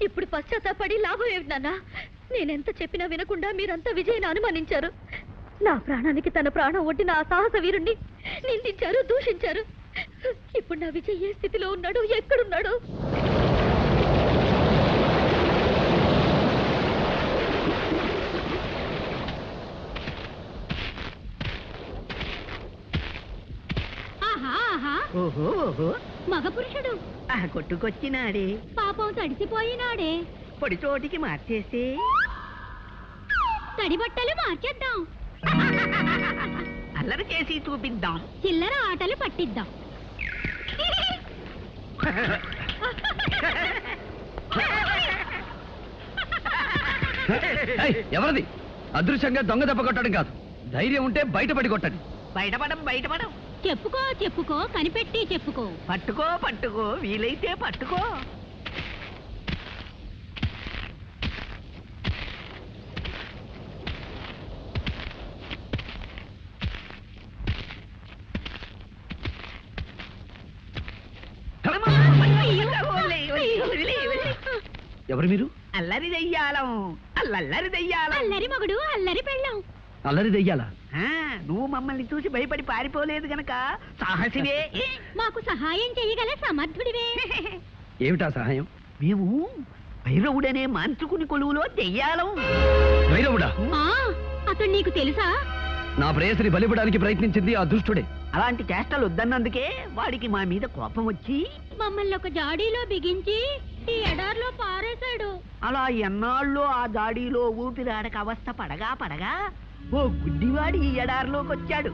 ఇప్పుడు పశ్చాత్తాపడి లాభం ఏమిటి నాన్న? నేనెంత చెప్పినా వినకుండా మీరంతా విజయను అనుమానించారు. నా ప్రాణానికి తన ప్రాణం ఒడ్డిన ఆ సాహస వీరుణ్ణి నిందించారు దూషించారు. ఇప్పుడు నా విజయ్ ఏ స్థితిలో ఉన్నాడు ఎక్కడున్నాడు? ఆహా ఆహా. ఓహో ఓహో. మగ పురుషుడు ఆ కొట్టుకొచ్చినాడే. పాపం తడిసిపోయినాడే. పొడి చోటికి మార్చేస్తే? తడి బట్టలు మార్చేద్దాం. అల్లరి చేసి చూపిద్దాం. చిల్లర ఆటలు పట్టిద్దాం. ఏయ్, ఎవరిది? అదృశ్యంగా దొంగ దెబ్బ కొట్టడం కాదు. ధైర్యం ఉంటే బయటపడి కొట్టండి. బయటపడం బయటపడం. చెప్పుకో చెప్పుకో కనిపెట్టి చెప్పుకో. పట్టుకో పట్టుకో వీలైతే పట్టుకో. ఎవరు మీరు? అల్లరి దెయ్యాలం అల్లల్లరి దెయ్యాలం. అల్లరి మగుడు అల్లరి పెళ్ళాం. అల్లరి దెయ్యాలా? నువ్వు మమ్మల్ని చూసి భయపడి పారిపోలేదు గనక సాహసివే. మాకు సహాయం చేయగల సమర్థుడివే. ఏమిటా సహాయం? మేము భైరవుడనే మాంత్రికుని కొలువులో దెయ్యాలం భైరవుడా? ఆ, అతడు నీకు తెలుసా? నా ప్రేయసిని బలిపడానికి ప్రయత్నించింది ఆ దుష్టుడే. అలాంటి చేష్టలు వద్దన్నందుకే వాడికి మా మీద కోపం వచ్చి మమ్మల్ని ఒక జాడీలో బిగించి ఈ ఎడార్లో పారేశాడు. అలా ఎన్నాళ్ళు ఆ దాడిలో ఊపిరాడక అవస్థ పడగా పడగా ఓ గుడ్డివాడి ఈ ఎడారిలోకి వచ్చాడు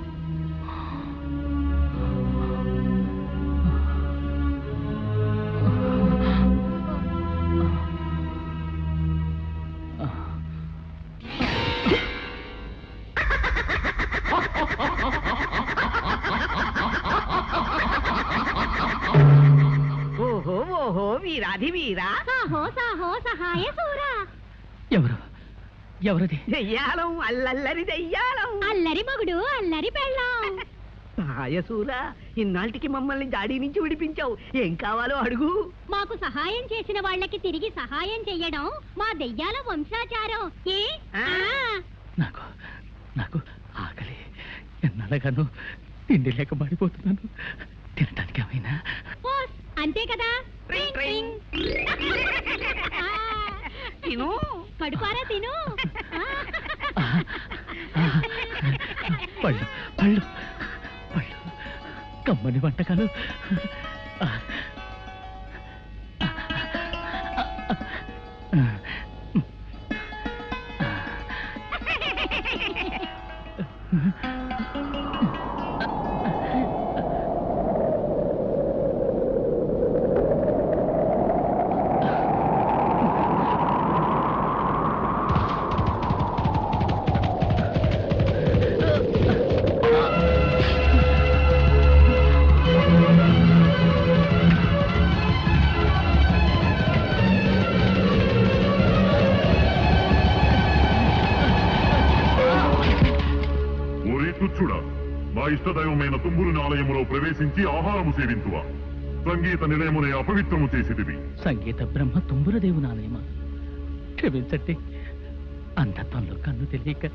ఓహో ఓహో వీరాధి వీరా సాహో సాహో సహాయ సూరా ఎవరు ఎవరది? దెయ్యాలం అల్లల్లరి దెయ్యాలం. అల్లరి మగుడు అల్లరి పెళ్ళాం. సహాయసూరా ఇన్నాళ్ళకి మమ్మల్ని జాడీ నుంచి విడిపించావు. ఏం కావాలో అడుగు. మాకు సహాయం చేసిన వాళ్ళకి తిరిగి సహాయం చెయ్యడం మా దెయ్యాల వంశాచారం. ఏ? ఆ. నాకు నాకు ఆకలి. ఎన్నడగాను తిండి లేక పడిపోతున్నాను తినటానికి ఏమైనా? పోస్, అంతే కదా. ఆ. తిను. కడుపారా తిను. పళ్ళు పళ్ళు పళ్ళు కమ్మని వంటకాలు. ఇష్టదైవమైన తుమ్మురుని ఆలయములో ప్రవేశించి ఆహారము సేవింతువా. సంగీత నిలయమునే అపవిత్రము చేసిదివి సంగీత బ్రహ్మ తుంబురదేవు నాలయమ క్షమించండి అంధత్వంలో కన్ను తెలియక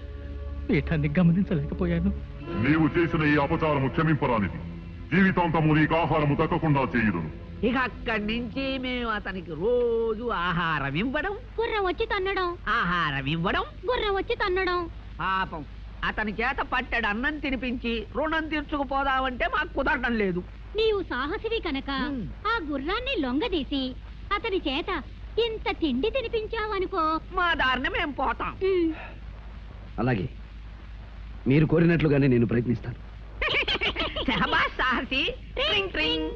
పీఠాన్ని గమనించలేకపోయాను. నీవు చేసిన ఈ అపచారము క్షమింపరానిది. జీవితాంతము నీకు ఆహారము దక్కకుండా చేయుదును. ఇక అక్కడి నుంచి మేము అతనికి రోజు ఆహారం ఇవ్వడం గుర్రం వచ్చి తన్నడం. ఆహారం ఇవ్వడం గుర్రం వచ్చి తన్నడం. పాపం. అతని చేత పట్టెడు అన్నం తినిపించి రుణం తీర్చుకుపోదామంటే మాకు కుదరడం లేదు. నీవు సాహసివి కనుక. ఆ గుర్రాన్ని లొంగదీసి అతని చేత ఇంత తిండి తినిపించావనుకో. మా దారిని మేము పోతాం. అలాగే. మీరు కోరినట్లుగానే నేను ప్రయత్నిస్తాను. శహబాజ్ సాహసి. ట్రింగ్ ట్రింగ్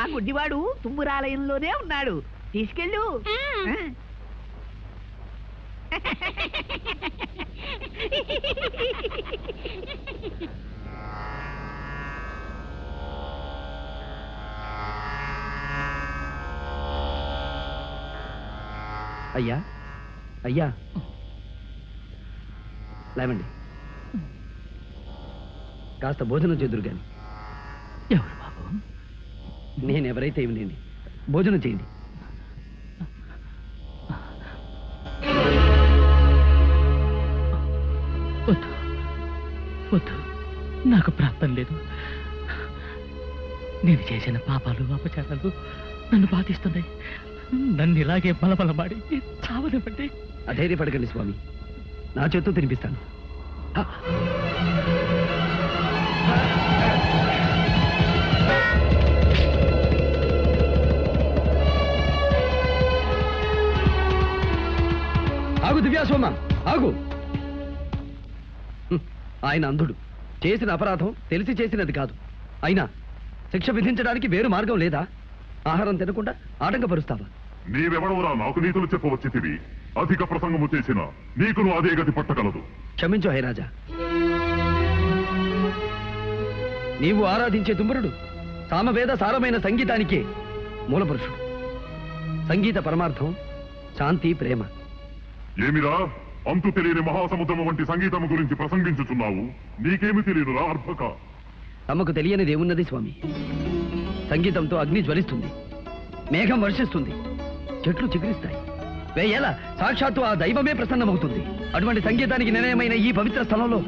ఆ గుడ్డివాడు తుమ్మురాలయంలోనే ఉన్నాడు. తీసుకెళ్ళు. అయ్యా అయ్యా. లేవండి. కాస్త భోజనం చేదురు గాని. ఎవరు బాబు? నేను ఎవరైతే ఏమి భోజనం చేయండి. వద్దు. నాకు ప్రాప్తం లేదు. నేను చేసిన పాపాలు అపచారాలు నన్ను బాధిస్తున్నాయి నన్ను ఇలాగే బలబలమాడి చావనివ్వండి. అధైర్యపడకండి స్వామి. నా చేత్తో తినిపిస్తాను. ఆగు ఆగు దివ్యాసోమ ఆగు. ఆయన అంధుడు. చేసిన అపరాధం తెలిసి చేసినది కాదు. అయినా శిక్ష విధించడానికి వేరు మార్గం లేదా? ఆహారం తినకుండా ఆటంకపరుస్తావా? నీవెవడవురా? నాకు నీతులు చెప్పవచ్చితివి. అధిక ప్రసంగము చేసిన నీకును అదే గతి పట్టగలదు. క్షమించు హైరాజా. నీవు ఆరాధించే తుమ్మురుడు సామవేద సారమైన సంగీతానికే మూలపురుషుడు. సంగీత పరమార్థం శాంతి ప్రేమ. ఏమిరా? అంతు తెలియని మహాసముద్రము వంటి సంగీతము గురించి ప్రసంగించుచున్నావు. నీకేమి తెలియనురా అర్భక? తమకు తెలియనిది ఏమున్నది స్వామి? సంగీతంతో అగ్ని జ్వలిస్తుంది. మేఘం వర్షిస్తుంది. చెట్లు చిగురిస్తాయి. వేయేల సాక్షాత్తు ఆ దైవమే ప్రసన్నమవుతుంది. అటువంటి సంగీతానికి నిలయమైన ఈ పవిత్ర స్థలంలో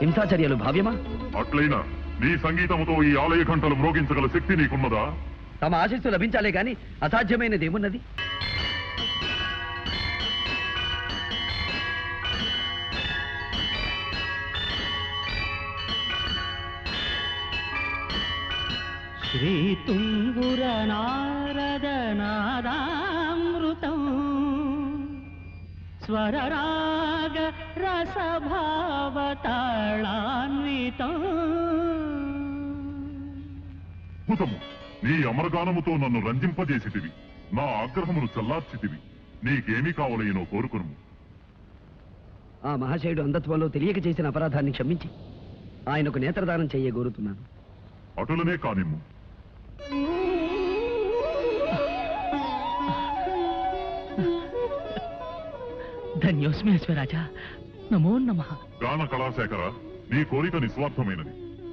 హింసాచర్యలు భావ్యమా? అట్లయినా నీ సంగీతముతో ఈ ఆలయ ఘంటలు మ్రోగించగల శక్తి నీకున్నదా? తమ ఆశీస్సు లభించాలే గాని అసాధ్యమైనది ఏమున్నది? శ్రీతుంగుర నారద నాదామృతం స్వరరాగ రసభావతాళాన్వితం. భూతము నీ అమరగానముతో నన్ను రంజింపజేసితివి. నా ఆగ్రహమును చల్లార్చితివి. నీకేమి కావలయనో కోరుకును ఆ మహాశయుడు అంధత్వంలో తెలియక చేసిన అపరాధాన్ని క్షమించి ఆయనకు నేత్రదానం చెయ్య కోరుతున్నాను అటులనే కానిమ్ము. ధన్యోస్మి అశ్వరాజా. నమో నమః. గాన కళాశేఖర నీ కోరిక నిస్వార్థమైనది.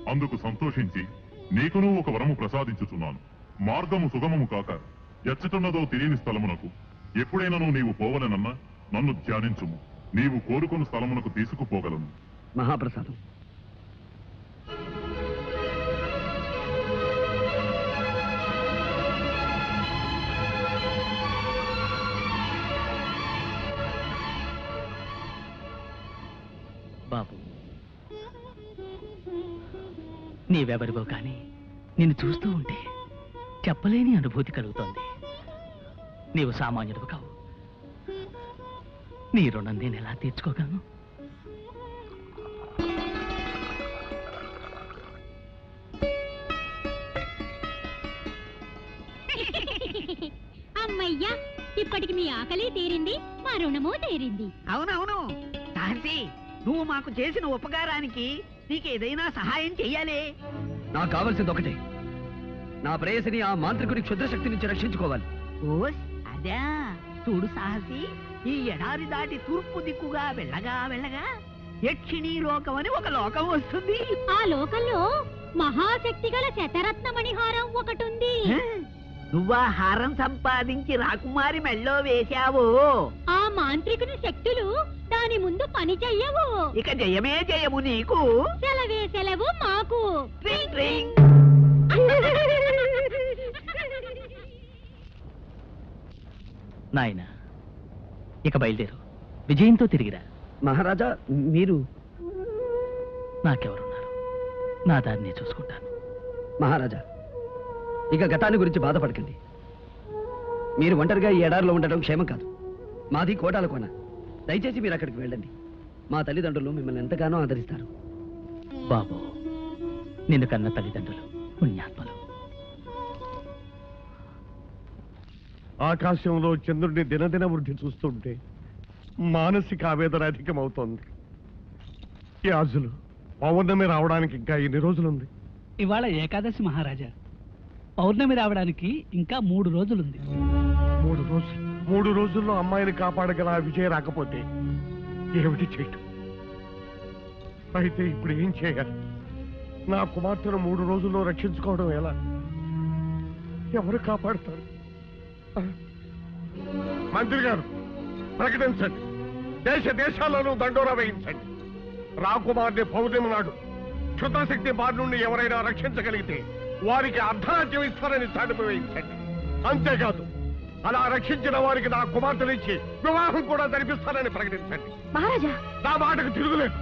అందుకు సంతోషించి నీకును ఒక వరము ప్రసాదించుచున్నాను. మార్గము సుగమము కాక ఎచ్చటున్నదో తెలియని స్థలమునకు ఎప్పుడైనను నీవు పోవలనన్నా నన్ను ధ్యానించుము. నీవు కోరుకున్న స్థలమునకు తీసుకుపోగలను. మహాప్రసాదం. బాబు. నీవెవరివో కానీ నిన్ను చూస్తూ ఉంటే చెప్పలేని అనుభూతి కలుగుతోంది. నీవు సామాన్యుడు కావు నీ రుణం నేను ఎలా తీర్చుకోగలను? అమ్మయ్యా ఇప్పటికి మీ ఆకలి తీరింది మా రుణము తీరింది. అవునవును. నువ్వు మాకు చేసిన ఉపకారానికి నీకు ఏదైనా సహాయం చెయ్యాలి. నాకు కావలసింది ఒకటే. నా ప్రేయసిని ఆ మాంత్రికుని క్షుద్రశక్తి నుంచి రక్షించుకోవాలి. ఓస్ అదా. చూడు సాహసి ఈ ఎడారి దాటి తూర్పు దిక్కుగా వెళ్ళగా వెళ్ళగా యక్షిణీ లోకం అని ఒక లోకం వస్తుంది. ఆ లోకంలో మహాశక్తి గల శతరత్నమణిహారం ఒకటుంది. హ? నువ్వా హారం సంపాదించి రాకుమారి మెళ్ళో వేశావో? ఆ మాంత్రికుని శక్తులు దాని ముందు పని చెయ్యవు. ఇక జయమే జయము నీకు. సెలవే సెలవు మాకు. నాయన ఇక బయలుదేరు. విజయంతో తిరిగిరా. మహారాజా మీరు? నాకెవరున్నారు? నా దాన్ని చూసుకుంటాను. మహారాజా ఇక గతాన్ని గురించి బాధపడకండి. మీరు ఒంటరిగా ఈ ఎడారిలో ఉండటం క్షేమం కాదు. మాది కోటాల కోన. దయచేసి మీరు అక్కడికి వెళ్ళండి. మా తల్లిదండ్రులు మిమ్మల్ని ఎంతగానో ఆదరిస్తారు. బాబు నిన్ను కన్న తల్లిదండ్రులు పుణ్యాత్మలు. ఆకాశంలో చంద్రుడిని దినదిన వృద్ధి చూస్తుంటే మానసిక ఆవేదన అధికమవుతోంది. యాజులు పౌర్ణమి రావడానికి ఇంకా ఎన్ని రోజులుంది. ఇవాళ ఏకాదశి మహారాజా. పౌర్ణమి రావడానికి ఇంకా మూడు రోజులుంది. మూడు రోజులు. మూడు రోజుల్లో అమ్మాయిని కాపాడగల విజయ రాకపోతే ఏమిటి చేయటం? అయితే ఇప్పుడు ఏం చేయాలి? నా కుమార్తెను మూడు రోజుల్లో రక్షించుకోవడం ఎలా? ఎవరు కాపాడతారు? మంత్రి గారు ప్రకటించండి. దేశ దేశాల్లోనూ దండోరా వేయించండి. రాకుమార్ని పౌర్ణమి నాడు క్షుద్రశక్తి బారి నుండి ఎవరైనా రక్షించగలిగితే వారికి అర్ధరాజ్యం ఇస్తారని చాటుపు వేయించండి అంతేకాదు అలా రక్షించిన వారికి నా కుమార్తెనిచ్చి వివాహం కూడా జరిపిస్తానని ప్రకటించండి. మహారాజా! నా మాటకు తిరుగులేదు.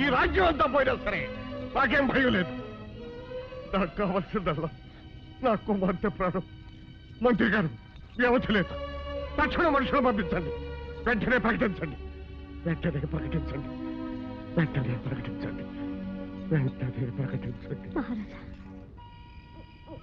ఈ రాజ్యం అంతా పోయినా సరే నాకేం భయం లేదు. నాకు కావలసిందల్లా నా కుమార్తె ప్రాణం మంత్రి గారు వ్యవధి లేదు. తక్షణ మనుషులు పంపించండి. వెంటనే ప్రకటించండి. వెంటనే ప్రకటించండి. వెంటనే ప్రకటించండి. వెంటనే ప్రకటించండి. మహారాజా!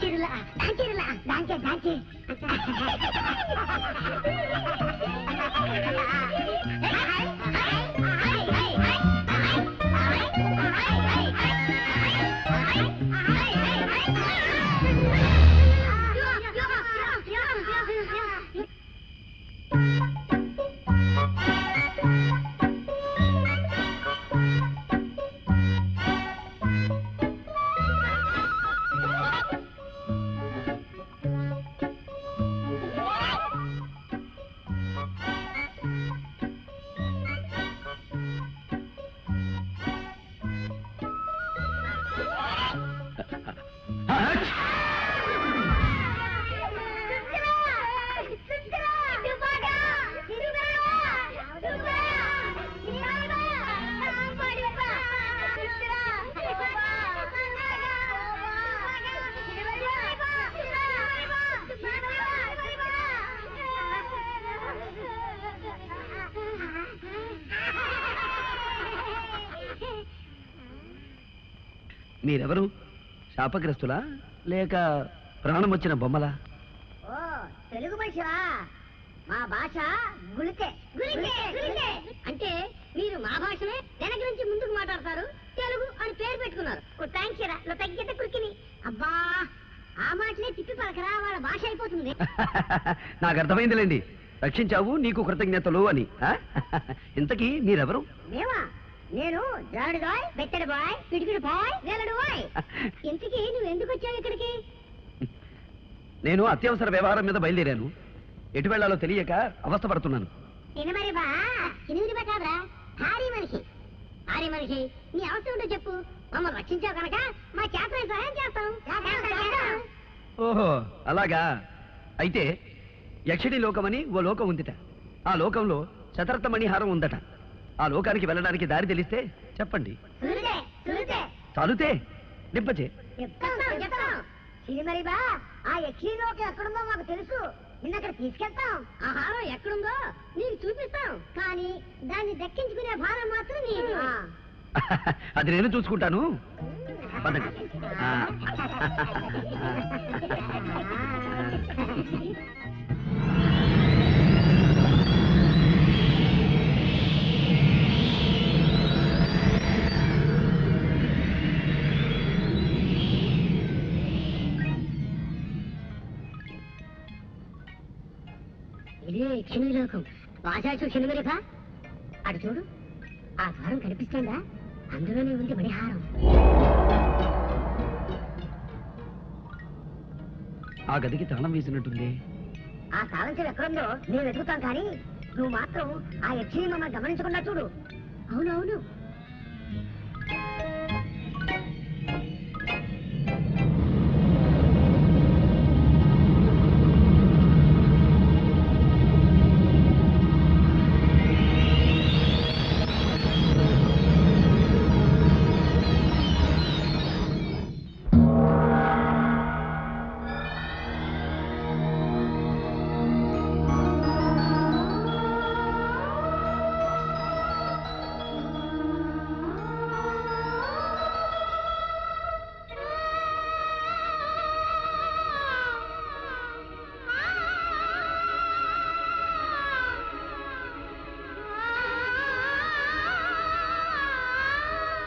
டாக்கிடலாம் டாக்கிடலாம் டாக்கி டாக்கி మీరెవరు? శాపగ్రస్తులా? లేక ప్రాణం వచ్చిన బొమ్మలా? ఓ తెలుగు మనిషివా మా భాష గుళితే అంటే మీరు మా భాషనే వెనక నుంచి ముందుకు మాట్లాడతారు. తెలుగు అని పేరు పెట్టుకున్నారు. థ్యాంక్స్లో తగ్గితే కురికిని. అబ్బా ఆ మాటలే తిప్పి పలకరా. వాళ్ళ భాష అయిపోతుంది. నాకు అర్థమైందిలేండి. రక్షించావు నీకు కృతజ్ఞతలు అని. ఆ? ఇంతకీ మీరెవరు? మేమా? నేను జాడు బాయ్ బెత్తడి బాయ్ పిడికిడి బాయ్ వేలడు బాయ్. ఇంతకీ నువ్వు ఎందుకు వచ్చావు ఇక్కడికి? నేను అత్యవసర వ్యవహారం మీద బయలుదేరాను. ఎటు వెళ్ళాలో తెలియక అవస్థపడుతున్నాను తినమరి బా ఎనిమిది కాదురా. భారీ మనిషి భారీ మనిషి నీ అవసరం ఉంటే చెప్పు. మమ్మల్ని రక్షించావు కనుక మా చేత సహాయం చేస్తాం. ఓహో అలాగా. అయితే యక్షిణి లోకమని ఓ లోకం ఉందిట. ఆ లోకంలో శతరథ మణిహారం ఉందట. ఆ లోకానికి వెళ్ళడానికి దారి తెలిస్తే చెప్పండి. చాలుతే నింపచే ఆ ఎక్కడుందో మాకు తెలుసు. నిన్న అక్కడ తీసుకెళ్తాం. ఆ హారం ఎక్కడుందో నీకు చూపిస్తాం. కానీ దాన్ని దక్కించుకునే భారం మాత్రం నీది. అది నేను చూసుకుంటాను. ఆ. ఇదే క్షణిలోకం వాచాచు క్షణిమరిపా అటు చూడు ఆ ద్వారం కనిపిస్తుందా? అందులోనే ఉంది మణిహారం. ఆ గదికి తాళం వేసినట్టుంది. ఆ తాళంచెలు ఎక్కడుందో మేము వెతుకుతాం కానీ నువ్వు మాత్రం ఆ యక్షిని మమ్మల్ని గమనించకుండా చూడు. అవునవును.